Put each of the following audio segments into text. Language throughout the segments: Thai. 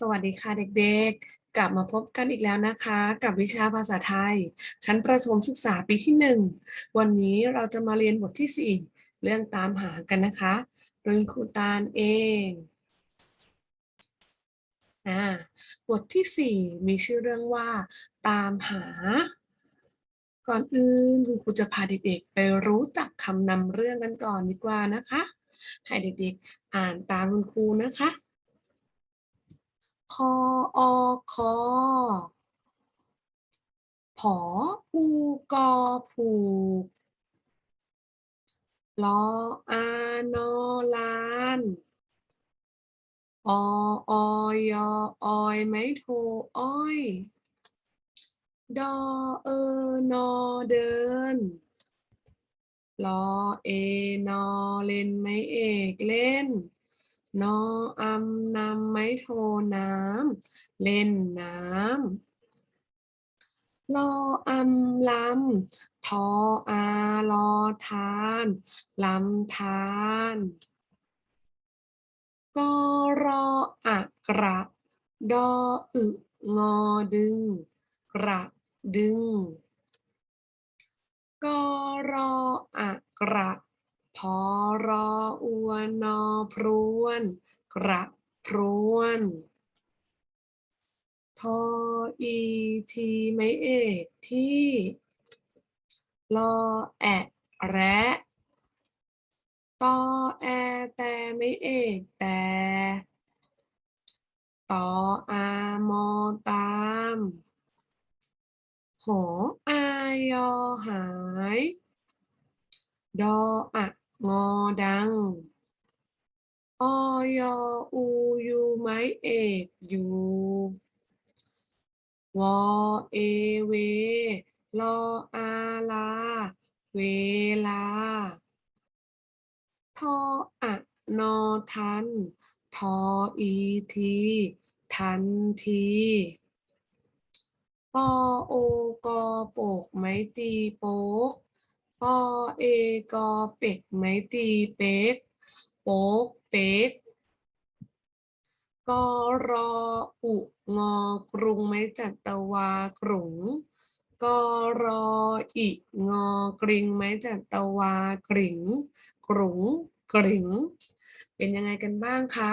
สวัสดีค่ะเด็กๆ กลับมาพบกันอีกแล้วนะคะ กับวิชาภาษาไทย ชั้นประถมศึกษาปีที่หนึ่งวันนี้เราจะมาเรียนบทที่สี่เรื่องตามหากันนะคะโดยครูตาลเองอ่าบทที่สี่มีชื่อเรื่องว่า ตามหา ก่อนอื่นคุณครูจะพาเด็กๆ ไปรู้จักคำนำเรื่องกันก่อนดีกว่านะคะ ให้เด็กๆ อ่านตามคุณครูนะคะ คออคอผออูกอผูกลออานอลานอออยออยไม้โทอ้อย ดอเออนอเดินลอเอนอเล่นไม้เอกเล่น นออำนำไม้โทน้ำเล่นน้ำลออำลำทออารอทานลำทานกรออะกระดออึงอดึง กระดึงกรออะกระ พอรออวนอพรวน กระพรวนทออีทีไม่เอกที่รอแอะแระตอแอแต่ไม่เอกแต่ตออามอตามหออายอหาย ดออะ งอดังออยอูยูไม้เอกอยู่วอเอเวลออาลา เวลา ทออะนอทัน ทออีที ทันทีปอโอกอโปกไม้ตีโปก อเอกอเป็กไม้ตีเป็กโป๊กเป็กกรออุงอกรุงไม้จัตวากรุงกรออิงอกริงไม้จัตวากริงกรุง กริงเป็นยังไงกันบ้างคะ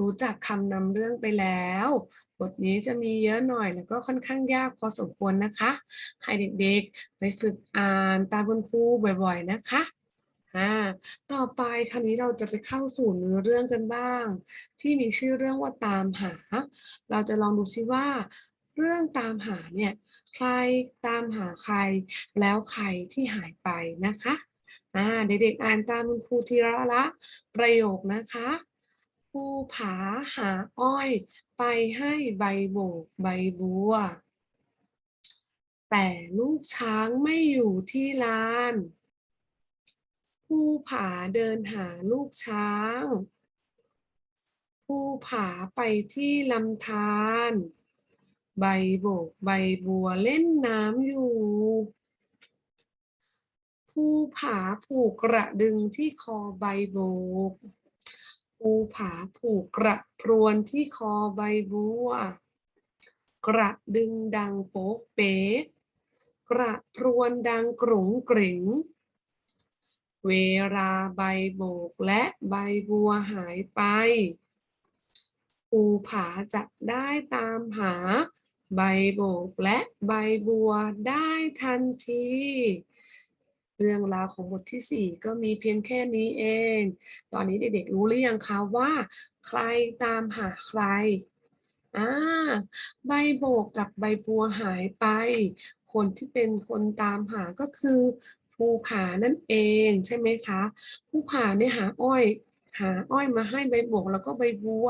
รู้จักคำนำเรื่องไปแล้ว บทนี้จะมีเยอะหน่อยแล้วก็ค่อนข้างยากพอสมควรนะคะ ให้เด็กๆ ไปฝึกอ่านตามคุณครูบ่อยๆนะคะอ่าต่อไปคราวนี้เราจะไปเข้าสู่เนื้อเรื่องกันบ้าง ที่มีชื่อเรื่องว่าตามหา เราจะลองดูซิว่า เรื่องตามหาเนี่ย ใครตามหาใคร แล้วใครที่หายไปนะคะ อ่าเด็กๆอ่านตามคุณครูทีละละประโยคนะคะภูผาหาอ้อย ไปให้ใบโบกใบบัว แต่ลูกช้างไม่อยู่ที่ลานภูผาเดินหาลูกช้างภูผาไปที่ลำธารใบโบกใบบัวเล่นน้ำอยู่ ภูผาผูกกระดึงที่คอใบโบกภูผาผูกกระพรวนที่คอใบบัว กระดึงดังโป๊กเป๊กกระพรวนดังกรุงกริงเวลาใบโบกและใบบัวหายไป ภูผาจะได้ตามหา ใบโบกและใบบัวได้ทันที เรื่องราวของบทที่ 4 ก็มีเพียงแค่นี้เอง ตอนนี้เด็กๆรู้หรือยังคะว่า ใครตามหาใครอ่าใบโบกกับใบบัวหายไป คนที่เป็นคนตามหาก็คือภูผานั่นเองใช่ไหมคะ ภูผาเนี่ยหาอ้อย หาอ้อยมาให้ใบโบกแล้วก็ใบบัว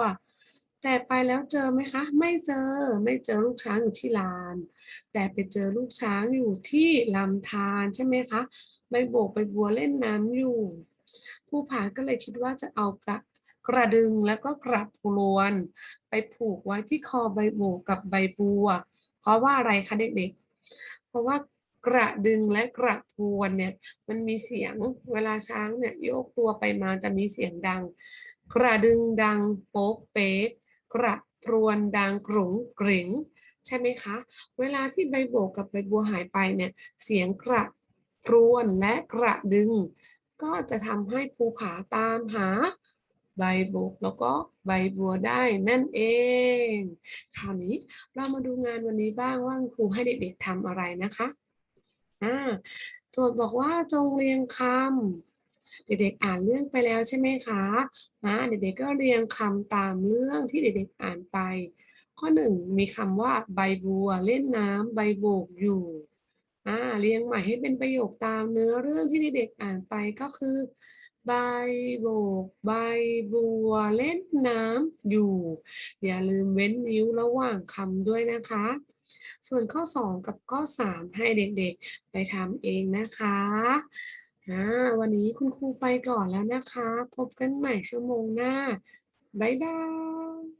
แต่ไปแล้วเจอไหมคะ ไม่เจอไม่เจอลูกช้างอยู่ที่ลาน แต่ไปเจอลูกช้างอยู่ที่ลำธารใช่ไหมคะใบโบกใบบัวเล่นน้ำอยู่ภูผาก็เลยคิดว่าจะเอากระกระดึงแล้วก็กระพรวน ไปผูกไว้ที่คอใบโบกกับใบบัว เพราะว่าอะไรคะเด็กๆ เพราะว่ากระดึงและกระพรวนเนี่ยมันมีเสียงเวลาช้างเนี่ยโยกตัวไปมาจะมีเสียงดัง กระดึงดังโป๊กเป๊ก กระพรวนดังกรุงกริงใช่ไหมคะ เวลาที่ใบโบกกับใบบัวหายไปเนี่ยเสียงกระพรวนและกระดึง ก็จะทำให้ภูผาตามหาใบโบกแล้วก็ใบบัวได้นั่นเอง คราวนี้เรามาดูงานวันนี้บ้างว่าครูให้เด็กๆทำอะไรนะคะอ่าโจทย์บอกว่าจงเรียงคำ เด็กๆอ่านเรื่องไปแล้วใช่ไหมคะนะเด็กๆก็เรียงคำตามเรื่องที่เด็กๆอ่านไป ข้อหนึ่งมีคำว่าใบบัวเล่นน้ำใบโบกอยู่อ่าเรียงใหม่ให้เป็นประโยคตามเนื้อเรื่องที่เด็กๆอ่านไปก็คือ ใบโบก ใบบัวเล่นน้ำอยู่ อย่าลืมเว้นนิ้วระหว่างคำด้วยนะคะ ส่วนข้อ 2 กับข้อ 3 ให้เด็กๆไปทำเองนะคะ อ่าวันนี้คุณครูไปก่อนแล้วนะคะ พบกันใหม่ชั่วโมงหน้า บ๊ายบาย